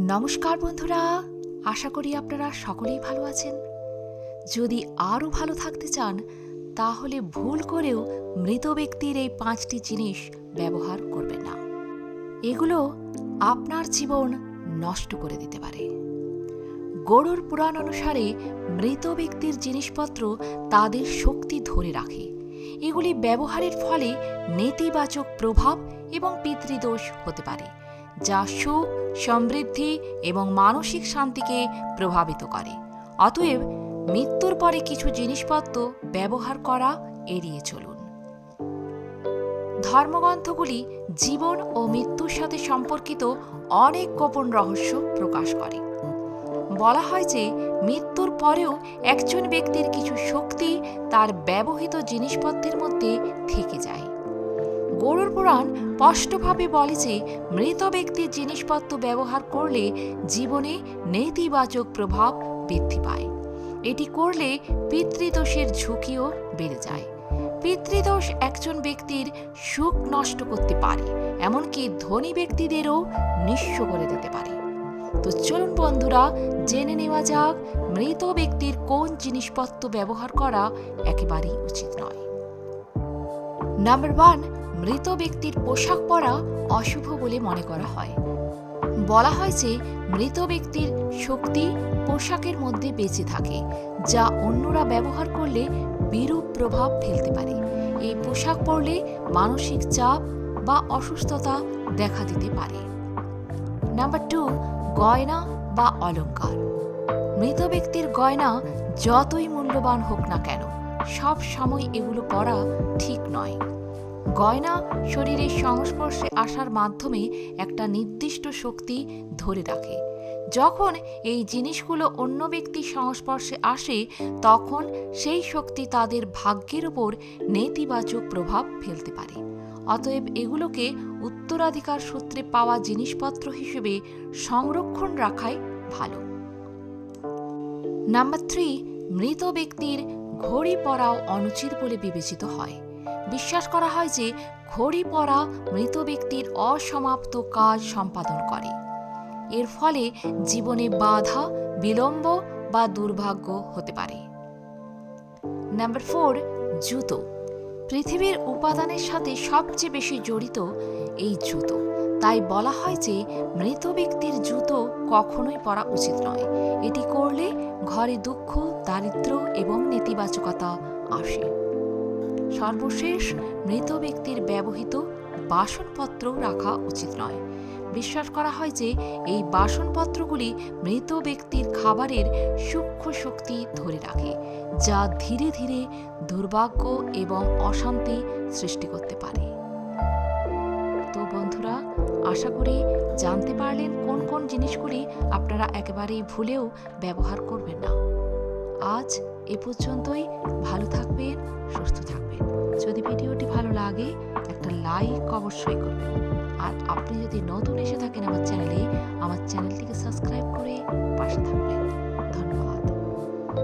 নমস্কার বন্ধুরা, আশা করি আপনারা সকলেই ভালো আছেন। যদি আরও ভালো থাকতে চান, তাহলে ভুল করেও মৃত ব্যক্তির এই পাঁচটি জিনিস ব্যবহার করবেন না। এগুলো আপনার জীবন নষ্ট করে দিতে পারে। গরুর পুরাণ অনুসারে মৃত ব্যক্তির জিনিসপত্র তাদের শক্তি ধরে রাখে। এগুলি ব্যবহারের ফলে নেতিবাচক প্রভাব এবং পিতৃদোষ হতে পারে। যা সুখ, সমৃদ্ধি এবং মানসিক শান্তিকে প্রভাবিত করে। অতএব মৃত্যুর পরে কিছু জিনিসপত্র ব্যবহার করা এড়িয়ে চলুন। ধর্মগ্রন্থগুলি জীবন ও মৃত্যুর সাথে সম্পর্কিত অনেক গোপন রহস্য প্রকাশ করে। বলা হয় যে মৃত্যুর পরেও একজন ব্যক্তির কিছু শক্তি তার ব্যবহৃত জিনিসপত্রের মধ্যে থেকে যায়। গরুর পুরাণ স্পষ্টভাবে বলে যে, মৃত ব্যক্তির জিনিসপত্র ব্যবহার করলে জীবনে নেতিবাচক প্রভাব বৃদ্ধি পায়। এটি করলে পিতৃদোষের ঝুঁকিও বেড়ে যায়। পিতৃদোষ একজন ব্যক্তির সুখ নষ্ট করতে পারে, এমনকি ধনী ব্যক্তিদেরও নিঃস্ব করে দিতে পারে। তো চলুন বন্ধুরা, জেনে নেওয়া যাক, মৃত ব্যক্তির কোন জিনিসপত্র ব্যবহার করা একেবারেই উচিত নয়। নাম্বার ওয়ান মৃত ব্যক্তির পোশাক পরা অশুভ বলে মনে করা হয়। বলা হয় যে, মৃত ব্যক্তির শক্তি পোশাকের মধ্যে বেঁচে থাকে, যা অন্যরা ব্যবহার করলে বিরূপ প্রভাব ফেলতে পারে। এই পোশাক পরলে মানসিক চাপ বা অসুস্থতা দেখা দিতে পারে। নাম্বার টু গয়না বা অলংকার। মৃত ব্যক্তির গয়না যতই মূল্যবান হোক না কেন সব সময় এগুলো পরা ঠিক নয়। গয়না শরীরের সংস্পর্শে আসার মাধ্যমে একটা নির্দিষ্ট শক্তি ধরে রাখে। যখন এই জিনিসগুলো অন্য ব্যক্তির সংস্পর্শে আসে, তখন সেই শক্তি তাদের ভাগ্যের উপর নেতিবাচক প্রভাব ফেলতে পারে। অতএব এগুলোকে উত্তরাধিকার সূত্রে পাওয়া জিনিসপত্র হিসেবে সংরক্ষণ রাখাই ভালো। নাম্বার থ্রি, মৃত ব্যক্তির ঘড়ি পরাও অনুচিত বলে বিবেচিত হয়। বিশ্বাস করা হয় যে ঘড়ি পরা মৃত ব্যক্তির অসমাপ্ত কাজ সম্পাদন করে। এর ফলে জীবনে বাধা, বিলম্ব বা দুর্ভাগ্য হতে পারে। নাম্বার ফোর, জুতো। পৃথিবীর উপাদানের সাথে সবচেয়ে বেশি জড়িত এই জুতো। তাই বলা হয় যে মৃত ব্যক্তির জুতো কখনোই পরা উচিত নয়। এটি করলে ঘরে দুঃখ, দারিদ্র এবং নেতিবাচকতা আসে। সর্বশেষ মৃত ব্যক্তির ব্যবহৃত বাসনপত্র রাখা উচিত নয়। বিশ্বাস করা হয় যে এই বাসনপত্রগুলি মৃত ব্যক্তির খাবারের সূক্ষ্ম শক্তি ধরে রাখে, যা ধীরে ধীরে দুর্ভাগ্য এবং অশান্তি সৃষ্টি করতে পারে। তো বন্ধুরা, আশা করি জানতে পারলেন কোন কোন জিনিসগুলি আপনারা একেবারেই ভুলেও ব্যবহার করবেন না। আজ এ পর্যন্তই। ভালো থাকবেন লাইক অবশ্যই করবেন। আর আপনি যদি নতুন এসে থাকেন আমার চ্যানেলে, আমার চ্যানেলটিকে সাবস্ক্রাইব করে পাশে থাকবেন। ধন্যবাদ।